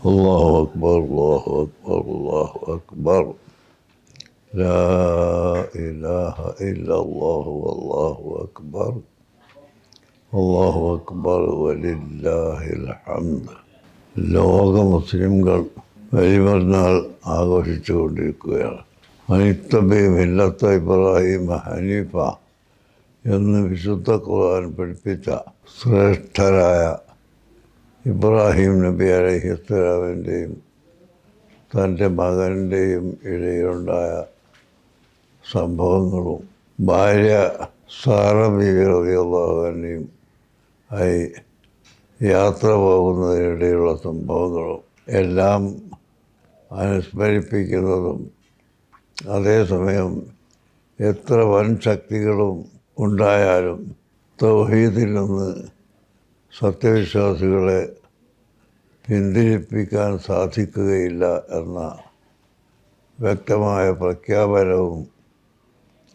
الله أكبر الله أكبر الله أكبر لا إله إلا الله والله أكبر الله أكبر ولله الحمد ലോക മുസ്ലിംകൾ വലിമരുന്നാൾ ആഘോഷിച്ചുകൊണ്ടിരിക്കുകയാണ് അനിത്തബി മില്ലത്ത ഇബ്രാഹിം ഹനീഫ എന്ന് വിശുദ്ധ ഖുർആൻ പഠിപ്പിച്ച ശ്രേഷ്ഠരായ ഇബ്രാഹിം നബി അലഹിസ്ലാമിന്റെയും തന്റെ മകന്റെയും ഇടയിലുണ്ടായ സംഭവങ്ങളും ഭാര്യ സാറ ബീവി റബിയുള്ളാഹുവിനെയും ആയി യാത്ര പോകുന്നതിനിടയിലുള്ള സംഭവങ്ങളും എല്ലാം അനുസ്മരിപ്പിക്കുന്നതും അതേസമയം എത്ര വൻ ശക്തികളും ഉണ്ടായാലും തൗഹീദിൽ നിന്ന് സത്യവിശ്വാസികളെ പിന്തിരിപ്പിക്കാൻ സാധിക്കുകയില്ല എന്ന വ്യക്തമായ പ്രഖ്യാപനവും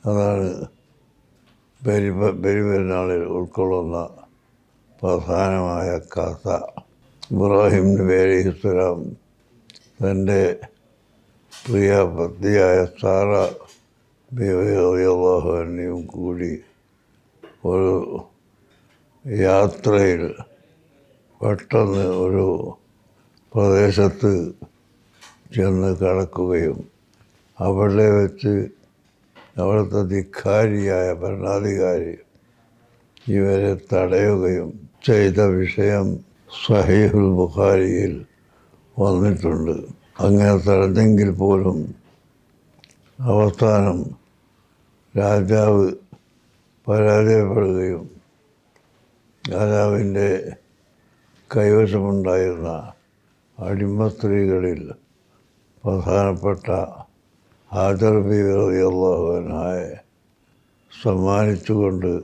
അതാണ് ബലി ബലിപെരുന്നാളിൽ ഉൾക്കൊള്ളുന്ന പ്രധാനമായ കഥ. ഇബ്രാഹിം നബി അലൈഹി സ്വലാം തന്റെ പ്രിയ പത്നിയായ സാറ ബിവാഹുവിനെയും കൂടി ഒരു യാത്രയിൽ പെട്ടെന്ന് ഒരു പ്രദേശത്ത് ചെന്ന് കടക്കുകയും അവിടെ വെച്ച് അവിടുത്തെ ധിക്കാരിയായ ഭരണാധികാരി ഇവരെ തടയുകയും ചെയ്ത വിഷയം സഹീഹുൽ ബുഖാരിയിൽ വന്നിട്ടുണ്ട്. അങ്ങനെ തടഞ്ഞെങ്കിൽ പോലും അവസാനം രാജാവ് പരാജയപ്പെടുകയും രാജാവിന്റെ കൈവശമുണ്ടായിരുന്ന അടിമ സ്ത്രീകളിൽ പ്രധാനപ്പെട്ട ഹാജർ ബിഅള്ളാഹുവിനായ സമ്മാനിച്ചുകൊണ്ട്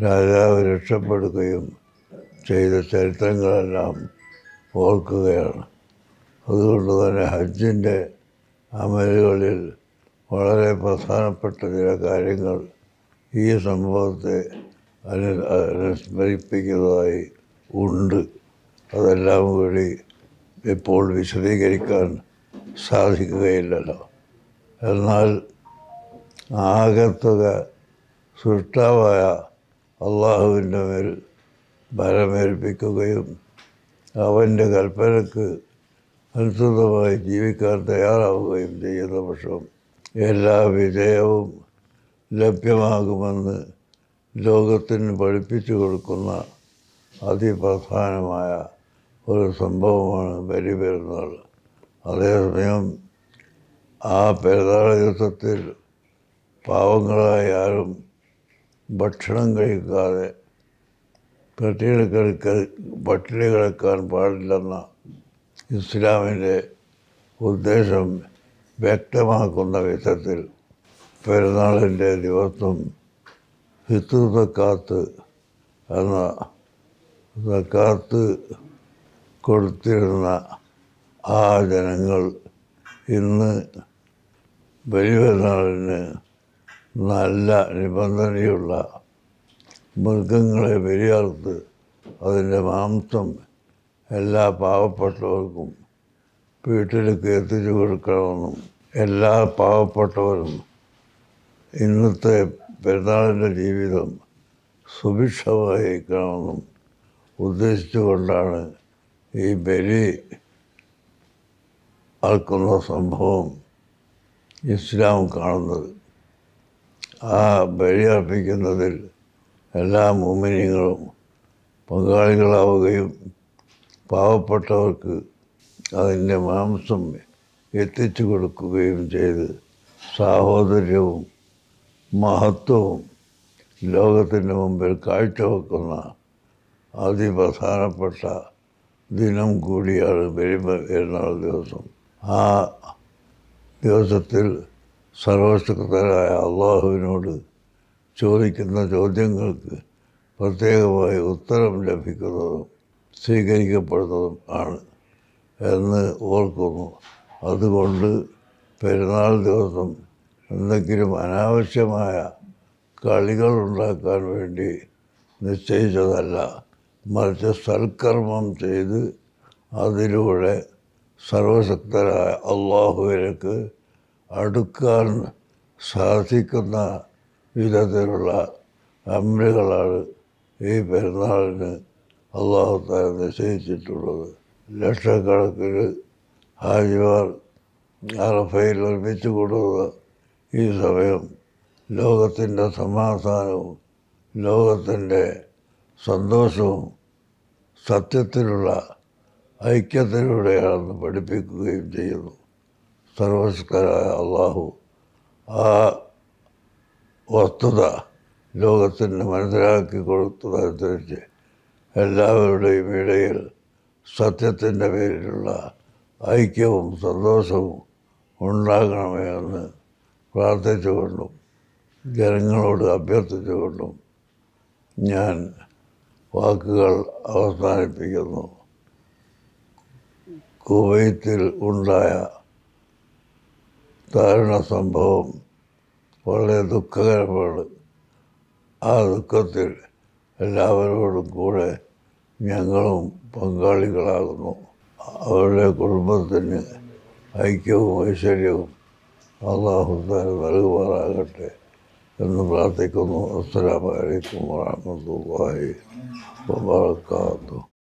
രാജാവ് രക്ഷപ്പെടുകയും ചെയ്ത ചരിത്രങ്ങളെല്ലാം ഓർക്കുകയാണ്. അതുകൊണ്ട് തന്നെ ഹജ്ജിന്റെ അമലുകളിൽ വളരെ പ്രധാനപ്പെട്ട ചില കാര്യങ്ങൾ ഈ സംഭവത്തെ അനുസ്മരിപ്പിക്കുന്നതായി ഉണ്ട്. അതെല്ലാം കൂടി ഇപ്പോൾ വിശദീകരിക്കാൻ സാധിക്കുകയില്ലല്ലോ. എന്നാൽ ആകത്തുക സൃഷ്ടാവായ അള്ളാഹുവിന്റെ മേൽ ഭരമേൽപ്പിക്കുകയും അവന്റെ കൽപ്പനക്ക് അനുസൃതമായി ജീവിക്കാൻ തയ്യാറാവുകയും ചെയ്യുന്ന പക്ഷം എല്ലാ വിജയവും ലഭ്യമാകുമെന്ന് ലോകത്തിന് പഠിപ്പിച്ചു കൊടുക്കുന്ന അതിപ്രധാനമായ ഒരു സംഭവമാണ് ബലി പെരുന്നാൾ അതേസമയം ആ പെരുന്നാൾ ദിവസത്തിൽ പാവങ്ങളായ ആരും ഭക്ഷണം കഴിക്കാതെ പട്ടിണി കിടക്ക പട്ടിണി കിടക്കാൻ പാടില്ലെന്ന ഇസ്ലാമിന്റെ ഉദ്ദേശം വ്യക്തമാക്കുന്ന വിധത്തിൽ പെരുന്നാളിന്റെ ദിവസം ഹിത്തു തക്കാത്ത് എന്ന തക്കാത്ത് കൊടുത്തിരുന്ന ആ ജനങ്ങൾ ഇന്ന് ബലിപെരുന്നാളിന് നല്ല നിബന്ധനയുള്ള മൃഗങ്ങളെ ബലിയർത്ത് അതിന്റെ മാംസം എല്ലാ പാവപ്പെട്ടവർക്കും വീട്ടിലേക്ക് എത്തിച്ചു കൊടുക്കണമെന്നും എല്ലാ പാവപ്പെട്ടവരും ഇന്നത്തെ പെരുന്നാളിന്റെ ജീവിതം സുഭിക്ഷമായിരിക്കണമെന്നും ഉദ്ദേശിച്ചുകൊണ്ടാണ് ഈ ബലി അർക്കുന്ന സംഭവം ഇസ്ലാം കാണുന്നത്. ആ ബലി അർപ്പിക്കുന്നതിൽ എല്ലാ മോമിനിയങ്ങളും പങ്കാളികളാവുകയും പാവപ്പെട്ടവർക്ക് അതിന്റെ മാംസം എത്തിച്ചു കൊടുക്കുകയും ചെയ്ത് സാഹോദര്യവും മഹത്വവും ലോകത്തിന്റെ മുമ്പിൽ കാഴ്ചവെക്കുന്ന അതിപ്രധാനപ്പെട്ട ദിനം കൂടിയാണ് പെരുന്നാൾ ദിവസം. ആ ദിവസത്തിൽ സർവശക്തരായ അള്ളാഹുവിനോട് ചോദിക്കുന്ന ചോദ്യങ്ങൾക്ക് പ്രത്യേകമായി ഉത്തരം ലഭിക്കുന്നതും സ്വീകരിക്കപ്പെടുന്നതും ആണ് എന്ന് ഓർക്കുന്നു. അതുകൊണ്ട് പെരുന്നാൾ ദിവസം എന്തെങ്കിലും അനാവശ്യമായ കളികൾ ഉണ്ടാക്കാൻ വേണ്ടി നിശ്ചയിച്ചതല്ല. മറിച്ച് സൽക്കർമ്മം ചെയ്ത് അതിലൂടെ സർവശക്തരായ അള്ളാഹുവിലേക്ക് അടുക്കാൻ സാധിക്കുന്ന വിധത്തിലുള്ള അമലുകളാണ് ഈ പെരുന്നാളിന് അള്ളാഹു താര നിശ്ചയിച്ചിട്ടുള്ളത്. ലക്ഷക്കണക്കിന് ഹാജിമാർ അറഫയിൽ ഒരുമിച്ച് കൂടുന്ന ഈ സമയം ലോകത്തിന്റെ സമാധാനവും ലോകത്തിന്റെ സന്തോഷവും സത്യത്തിലുള്ള ഐക്യത്തിലൂടെയാണെന്ന് പഠിപ്പിക്കുകയും ചെയ്യുന്നു. സർവശക്തരായ അള്ളാഹു ആ വസ്തുത ലോകത്തിന് മനസ്സിലാക്കി കൊടുത്തതനുസരിച്ച് എല്ലാവരുടെയും ഇടയിൽ സത്യത്തിന്റെ പേരിലുള്ള ഐക്യവും സന്തോഷവും ഉണ്ടാകണമേ എന്ന് പ്രാർത്ഥിച്ചുകൊണ്ടും ജനങ്ങളോട് അഭ്യർത്ഥിച്ചുകൊണ്ടും ഞാൻ വാക്കുകൾ അവസാനിപ്പിക്കുന്നു. കുവൈത്തിൽ ഉണ്ടായ ദാരുണ സംഭവം വളരെ ദുഃഖകരമാണ്. ആ ദുഃഖത്തിൽ എല്ലാവരോടും കൂടെ ഞങ്ങളും പങ്കാളികളാകുന്നു. അവരുടെ കുടുംബത്തിന് ഐക്യവും ഐശ്വര്യവും അള്ളാഹു താൻ നൽകുമാറാകട്ടെ എന്ന് പ്രാർത്ഥിക്കുന്നു. അസ്സലാമലൈക്കും വറഹ്മത്തുള്ളാഹി വബറകാതുഹു.